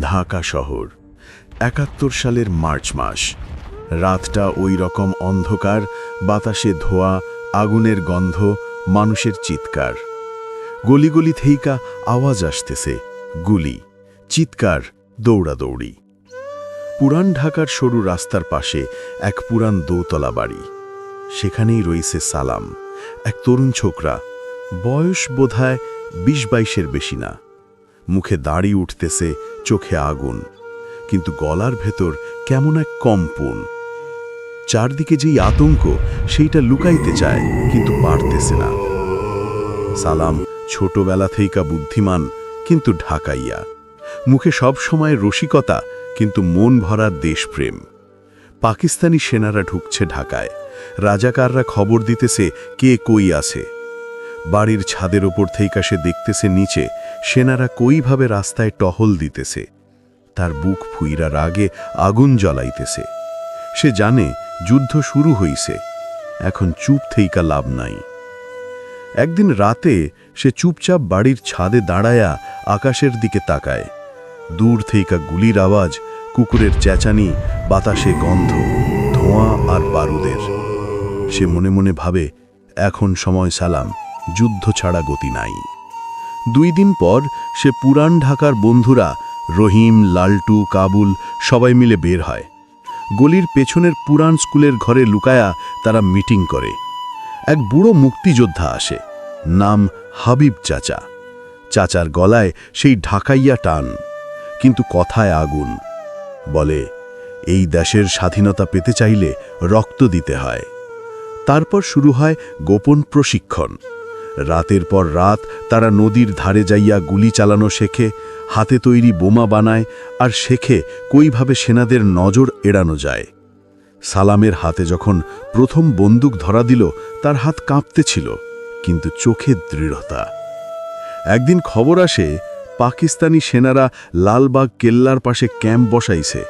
ঢাকা শহর। একাত্তর সালের মার্চ মাস। রাতটা ওই রকম অন্ধকার, বাতাসে ধোয়া, আগুনের গন্ধ, মানুষের চিৎকার। গলি গলি থেইকা আওয়াজ আসতেছে, গুলি, চিৎকার, দৌড়াদৌড়ি। পুরান ঢাকার সরু রাস্তার পাশে এক পুরান দোতলা বাড়ি। সেখানেই রয়েছে সালাম। এক তরুণ ছোকরা, বয়স বোধহয় বিশ বাইশের বেশি না। মুখে দাড়ি উঠতেছে, চোখে আগুন। কিন্তু গলার ভেতর কেমন এক কম্পন। চারদিকে যেই আতঙ্ক, সেইটা লুকাইতে চায়, কিন্তু পারতেছে না। সালাম, ছোটবেলা থেইকা বুদ্ধিমান, কিন্তু ঢাকাইয়া। মুখে সব সময় রসিকতা, কিন্তু মন ভরা দেশপ্রেম। পাকিস্তানি সেনারা ঢুকছে ঢাকায়। রাজাকাররা খবর দিতেছে, কে কই আছে। বাড়ির ছাদের ওপর থেইকা সে দেখতেছে নিচে সেনারা কইভাবে রাস্তায় টহল দিতেছে, তার বুক ফুইরা রাগে আগুন জ্বলাইতেছে। সে জানে যুদ্ধ শুরু হইছে, এখন চুপ থেইকা লাভ নাই। একদিন রাতে সে চুপচাপ বাড়ির ছাদে দাঁড়ায়া আকাশের দিকে তাকায়। দূর থেইকা গুলির আওয়াজ, কুকুরের চেঁচানি, বাতাসে গন্ধ, ধোঁয়া আর বারুদের। সে মনে মনে ভাবে, এখন সময় সালাম, যুদ্ধ ছাড়া গতি নাই। দুই দিন পর সে পুরান ঢাকার বন্ধুরা, রহিম, লালটু, কাবুল, সবাই মিলে বের হয়। গলির পেছনের পুরান স্কুলের ঘরে লুকায়া তারা মিটিং করে। এক বুড়ো মুক্তিযোদ্ধা আসে, নাম হাবিব চাচা। চাচার গলায় সেই ঢাকাইয়া টান, কিন্তু কথায় আগুন। বলে, এই দেশের স্বাধীনতা পেতে চাইলে রক্ত দিতে হয়। তারপর শুরু হয় গোপন প্রশিক্ষণ। রাতের পর রাত তারা নদীর ধারে যাইয়া গুলি চালানো শেখে, হাতে তৈরি বোমা বানায় আর শেখে কইভাবে সেনাদের নজর এড়ানো যায়। সালামের হাতে যখন প্রথম বন্দুক ধরা দিল, তার হাত কাঁপতে ছিল, কিন্তু চোখে দৃঢ়তা। একদিন খবর আসে, পাকিস্তানি সেনারা লালবাগ কেল্লার পাশে ক্যাম্প বসাইছে।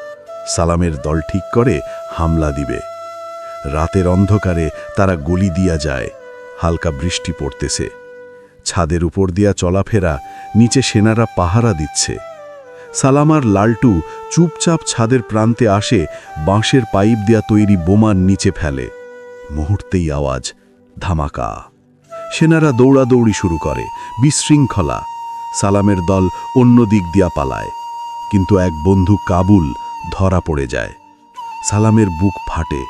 সালামের দল ঠিক করে হামলা দিবে। রাতের অন্ধকারে তারা গলি দিয়া যায়। হালকা বৃষ্টি পড়তেছে। ছাদের উপর দিয়া চলাফেরা, নিচে সেনারা পাহারা দিচ্ছে। সালামার লালটু চুপচাপ ছাদের প্রান্তে আসে, বাঁশের পাইপ দিয়া তৈরি বোমার নিচে ফেলে। মুহূর্তেই আওয়াজ, ধামাকা। সেনারা দৌড়াদৌড়ি শুরু করে, বিশৃঙ্খলা। সালামের দল অন্য দিক দিয়া পালায়। কিন্তু এক বন্ধু কাবুল ধরা পড়ে যায়। সালামের বুক ফাটে।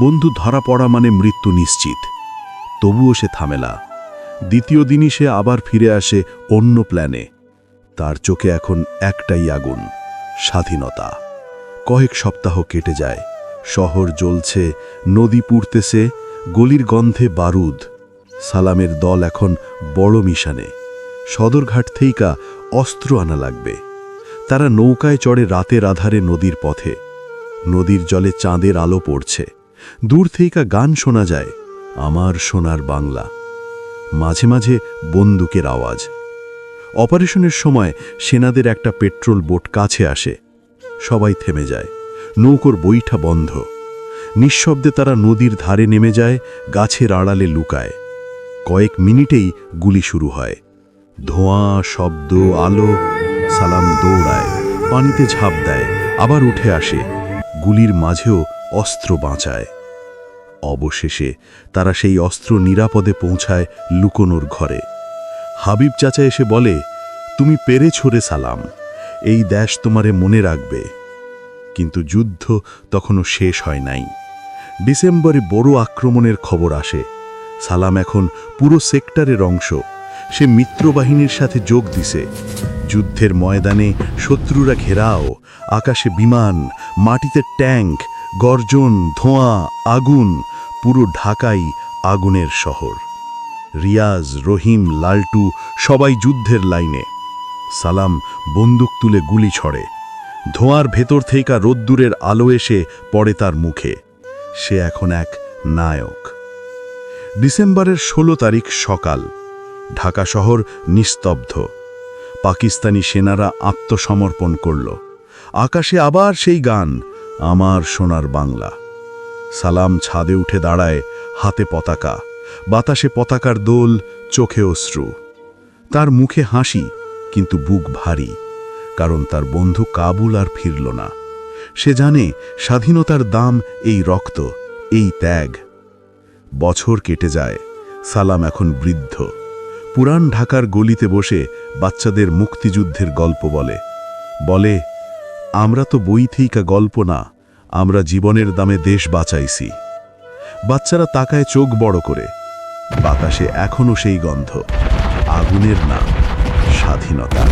বন্ধু ধরা পড়া মানে মৃত্যু নিশ্চিত। তবুও সে থামেলা। দ্বিতীয় দিনই সে আবার ফিরে আসে অন্য প্ল্যানে। তার চোখে এখন একটাই আগুন, স্বাধীনতা। কয়েক সপ্তাহ কেটে যায়, শহর জ্বলছে, নদী পুড়তেছে, গলির গন্ধে বারুদ। সালামের দল এখন বড় মিশানে। সদরঘাট থেইকা অস্ত্র আনা লাগবে। তারা নৌকায় চড়ে রাতের আধারে নদীর পথে। নদীর জলে চাঁদের আলো পড়ছে। দূর থেইকা গান শোনা যায়। আমার সোনার বাংলা। মাঝে মাঝে বন্দুকের আওয়াজ। অপারেশনের সময় সেনাদের একটা পেট্রোল বোট কাছে আসে। সবাই থেমে যায়। নৌকোর বইঠা বন্ধ। নিঃশব্দে তারা নদীর ধারে নেমে যায়, গাছের আড়ালে লুকায়। কয়েক মিনিটেই গুলি শুরু হয়। ধোঁয়া, শব্দ, আলো, সালাম দৌড়ায়। পানিতে ঝাঁপ দেয়। আবার উঠে আসে। গুলির মাঝেও অস্ত্র বাঁচায়। অবশেষে তারা সেই অস্ত্র নিরাপদে পৌঁছায় লুকোনোর ঘরে। হাবিব চাচা এসে বলে, তুমি পেরে ছড়ে সালাম, এই দেশ তোমারে মনে রাখবে। কিন্তু যুদ্ধ তখনও শেষ হয় নাই। ডিসেম্বরে বড় আক্রমণের খবর আসে। সালাম এখন পুরো সেক্টরের অংশ। সে মিত্রবাহিনীর সাথে যোগ দিছে। যুদ্ধের ময়দানে শত্রুরা ঘেরাও, আকাশে বিমান, মাটিতে ট্যাঙ্ক, গর্জন, ধোঁয়া, আগুন পুরো ঢাকাই আগুনের শহর। রিয়াজ, রহিম, লালটু সবাই যুদ্ধের লাইনে। সালাম বন্দুক তুলে গুলি ছড়ে। ধোঁয়ার ভেতর থেকে রোদ্দুরের আলো এসে পড়ে তার মুখে। সে এখন এক নায়ক। ডিসেম্বরের ষোলো তারিখ সকাল। ঢাকা শহর নিস্তব্ধ। পাকিস্তানি সেনারা আত্মসমর্পণ করল। আকাশে আবার সেই গান, আমার সোনার বাংলা। সালাম ছাদে উঠে দাঁড়ায় হাতে পতাকা। বাতাসে পতাকার দোল, চোখে অশ্রু। তার মুখে হাসি, কিন্তু বুক ভারী, কারণ তার বন্ধু কাবুল আর ফিরল না। সে জানে স্বাধীনতার দাম এই রক্ত, এই ত্যাগ। বছর কেটে যায়, সালাম এখন বৃদ্ধ। পুরান ঢাকার গলিতে বসে বাচ্চাদের মুক্তিযুদ্ধের গল্প বলে। বলে, আমরা তো বই থেইকা গল্প না আমরা জীবনের দামে দেশ বাঁচাইছি। বাচ্চারা তাকায় চোখ বড় করে। বাতাসে এখনও সেই গন্ধ। আগুনের নাম স্বাধীনতা।